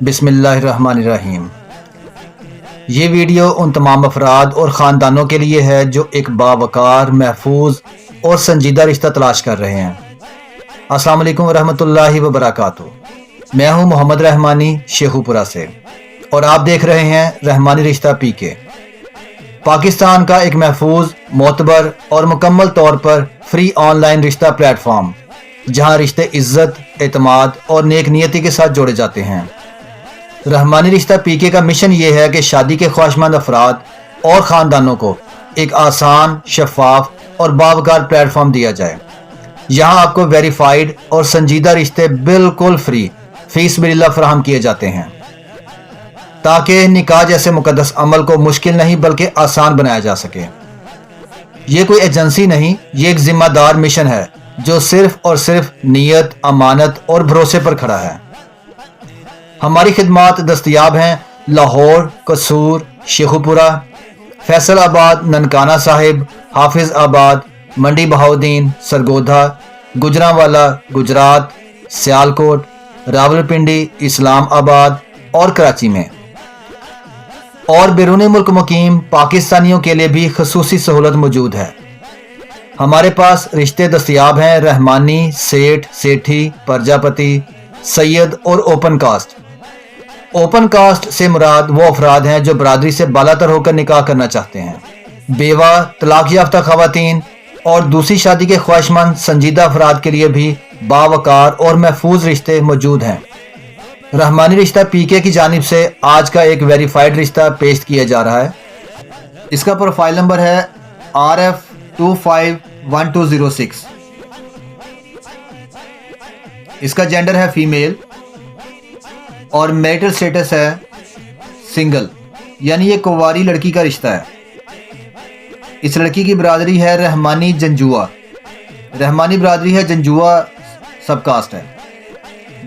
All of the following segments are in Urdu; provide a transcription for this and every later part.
بسم اللہ الرحمن الرحیم۔ یہ ویڈیو ان تمام افراد اور خاندانوں کے لیے ہے جو ایک باوقار، محفوظ اور سنجیدہ رشتہ تلاش کر رہے ہیں۔ السلام علیکم ورحمۃ اللہ وبرکاتہ۔ میں ہوں محمد رحمانی، شیخو پورہ سے۔ اور آپ دیکھ رہے ہیں رحمانی رشتہ پی کے۔ پاکستان کا ایک محفوظ، معتبر اور مکمل طور پر فری آن لائن رشتہ پلیٹ فارم، جہاں رشتے عزت، اعتماد اور نیک نیتی کے ساتھ جوڑے جاتے ہیں۔ رحمانی رشتہ پی کے کا مشن یہ ہے کہ شادی کے خواہشمند افراد اور خاندانوں کو ایک آسان، شفاف اور باوکار پلیٹ فارم دیا جائے۔ یہاں آپ کو ویریفائیڈ اور سنجیدہ رشتے بالکل فری فیس بلّہ فراہم کیے جاتے ہیں۔ تاکہ نکاح جیسے مقدس عمل کو مشکل نہیں بلکہ آسان بنایا جا سکے۔ یہ کوئی ایجنسی نہیں، یہ ایک ذمہ دار مشن ہے جو صرف اور صرف نیت، امانت اور بھروسے پر کھڑا ہے۔ ہماری خدمات دستیاب ہیں۔ لاہور، قصور، شیخوپورہ، فیصل آباد، ننکانہ صاحب، حافظ آباد، منڈی بہاؤدین سرگودھا گجرا والا گجرات، سیالکوٹ راول پنڈی اسلام آباد اور کراچی میں۔ اور بیرون ملک مقیم پاکستانیوں کے لیے بھی خصوصی سہولت موجود ہے۔ ہمارے پاس رشتے دستیاب ہیں۔ رحمانی، سیٹھ، سیٹھی، پرجاپتی، سید اور اوپن کاسٹ۔ اوپن کاسٹ سے مراد وہ افراد ہیں جو برادری سے بالا تر ہو کر نکاح کرنا چاہتے ہیں۔ بیوہ، طلاق یافتہ خواتین اور دوسری شادی کے خواہش مند سنجیدہ افراد کے لیے بھی باوقار اور محفوظ رشتے موجود ہیں۔ رحمانی رشتہ پی کے کی جانب سے آج کا ایک ویریفائڈ رشتہ پیش کیا جا رہا ہے۔ اس کا پروفائل نمبر ہے R F two five one two zero six. اس کا جینڈر ہے فیمیل۔ اور میٹر سٹیٹس ہے سنگل یعنی یہ کواری لڑکی کا رشتہ ہے۔ اس لڑکی کی برادری ہے رحمانی جنجوا۔ رحمانی برادری ہے جنجوا سب کاسٹ ہے۔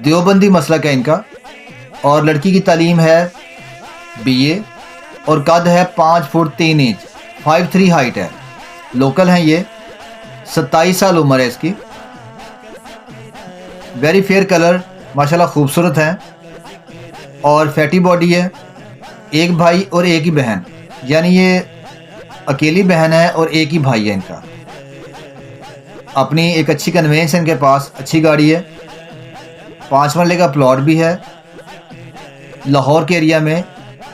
دیوبندی مسلک ہے ان کا۔ اور لڑکی کی تعلیم ہے بی اے۔ اور قد ہے پانچ فٹ تین انچ۔ فائیو تھری ہائٹ ہے۔ لوکل ہیں یہ۔ ستائیس سال عمر ہے اس کی۔ ویری فیئر کلر ماشاءاللہ خوبصورت ہے اور فیٹی باڈی ہے، ایک بھائی اور ایک ہی بہن۔ یعنی یہ اکیلی بہن ہے اور ایک ہی بھائی ہے ان کا۔ اپنی ایک اچھی کنوینس ہے ان کے پاس اچھی گاڑی ہے۔ پانچ مرلے کا پلاٹ بھی ہے۔ لاہور کے ایریا میں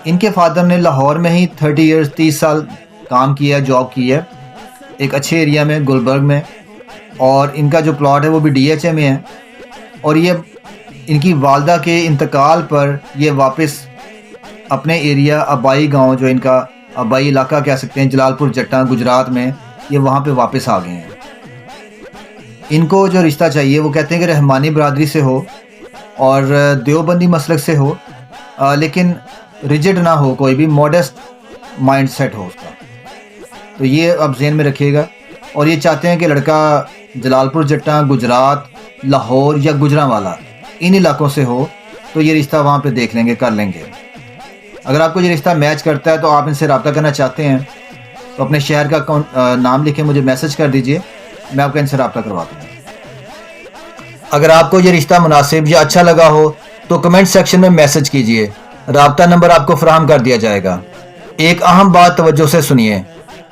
ان کے فادر نے لاہور میں ہی تھرٹی ایئرس تیس سال کام کیا ہے جاب کی ہے۔ ایک اچھے ایریا میں، گلبرگ میں۔ اور ان کا جو پلاٹ ہے وہ بھی ڈی ایچ اے میں ہے۔ اور یہ ان کی والدہ کے انتقال پر یہ واپس اپنے ایریا آبائی گاؤں جو ان کا آبائی علاقہ کہہ سکتے ہیں جلال پور جٹا گجرات میں یہ وہاں پہ واپس آ گئے ہیں۔ ان کو جو رشتہ چاہیے، وہ کہتے ہیں کہ رحمانی برادری سے ہو اور دیوبندی مسلک سے ہو لیکن ریجڈ نہ ہو، کوئی بھی موڈسٹ مائنڈ سیٹ ہو اس کا۔ تو یہ اب ذہن میں رکھیے گا۔ اور یہ چاہتے ہیں کہ لڑکا جلال پور جٹا گجرات، لاہور یا گجرا والا ان علاقوں سے ہو تو یہ رشتہ وہاں پہ دیکھ لیں گے، کر لیں گے۔ اگر آپ کو یہ رشتہ میچ کرتا ہے تو آپ ان سے رابطہ کرنا چاہتے ہیں، تو اپنے شہر کا نام لکھیں، مجھے میسج کر دیجیے، میں آپ کا ان سے رابطہ کرواتا ہوں اگر آپ کو یہ رشتہ مناسب یا اچھا لگا ہو تو کمنٹ سیکشن میں میسج کیجیے۔ رابطہ نمبر آپ کو فراہم کر دیا جائے گا۔ ایک اہم بات توجہ سے سنیے،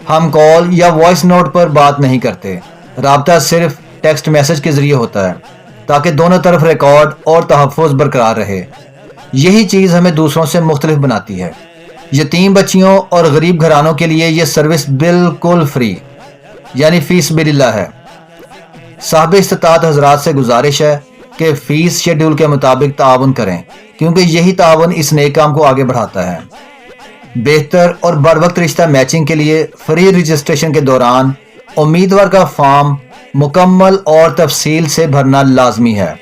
ہم کال یا وائس نوٹ پر بات نہیں کرتے۔ رابطہ صرف ٹیکسٹ میسج کے ذریعے ہوتا ہے۔ تاکہ دونوں طرف ریکارڈ اور تحفظ برقرار رہے۔ یہی چیز ہمیں دوسروں سے مختلف بناتی ہے۔ یتیم بچیوں اور غریب گھرانوں کے لیے یہ سروس بالکل فری یعنی فیس بلّہ ہے۔ صاحب استطاعت حضرات سے گزارش ہے کہ فیس شیڈول کے مطابق تعاون کریں، کیونکہ یہی تعاون اس نئے کام کو آگے بڑھاتا ہے۔ بہتر اور بر وقت رشتہ میچنگ کے لیے فری رجسٹریشن کے دوران امیدوار کا فارم مکمل اور تفصیل سے بھرنا لازمی ہے۔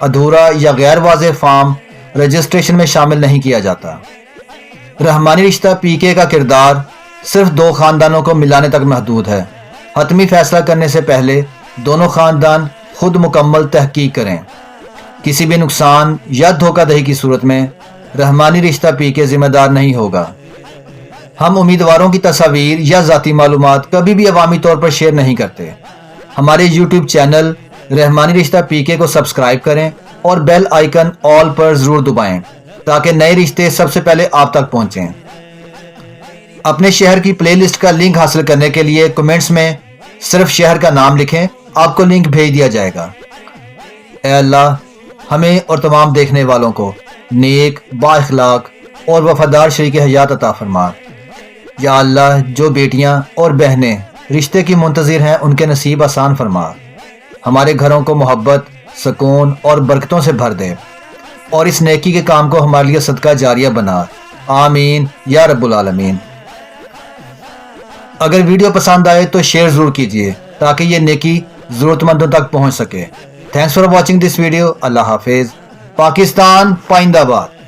ادھورا یا غیر واضح فارم رجسٹریشن میں شامل نہیں کیا جاتا۔ رحمانی رشتہ پی کے کا کردار صرف دو خاندانوں کو ملانے تک محدود ہے۔ حتمی فیصلہ کرنے سے پہلے دونوں خاندان خود مکمل تحقیق کریں۔ کسی بھی نقصان یا دھوکہ دہی کی صورت میں رحمانی رشتہ پی کے ذمہ دار نہیں ہوگا۔ ہم امیدواروں کی تصاویر یا ذاتی معلومات کبھی بھی عوامی طور پر شیئر نہیں کرتے۔ ہمارے یوٹیوب چینل رحمانی رشتہ پی کے کو سبسکرائب کریں اور بیل آئیکن آل پر ضرور دبائیں تاکہ نئے رشتے سب سے پہلے آپ تک پہنچیں۔ اپنے شہر کی پلے لسٹ کا لنک حاصل کرنے کے لیے کمنٹس میں صرف شہر کا نام لکھیں، آپ کو لنک بھیج دیا جائے گا۔ اے اللہ، ہمیں اور تمام دیکھنے والوں کو نیک با اخلاق اور وفادار شریک حیات عطا فرما۔ یا اللہ، جو بیٹیاں اور بہنیں رشتے کی منتظر ہیں، ان کے نصیب آسان فرما۔ ہمارے گھروں کو محبت، سکون اور برکتوں سے بھر دے۔ اور اس نیکی کے کام کو ہمارے لیے صدقہ جاریہ بنا۔ آمین۔ یا رب العالمین۔ اگر ویڈیو پسند آئے تو شیئر ضرور کیجیے تاکہ یہ نیکی ضرورت مندوں تک پہنچ سکے۔ Thanks for watching this video اللہ حافظ۔ پاکستان پائند آباد۔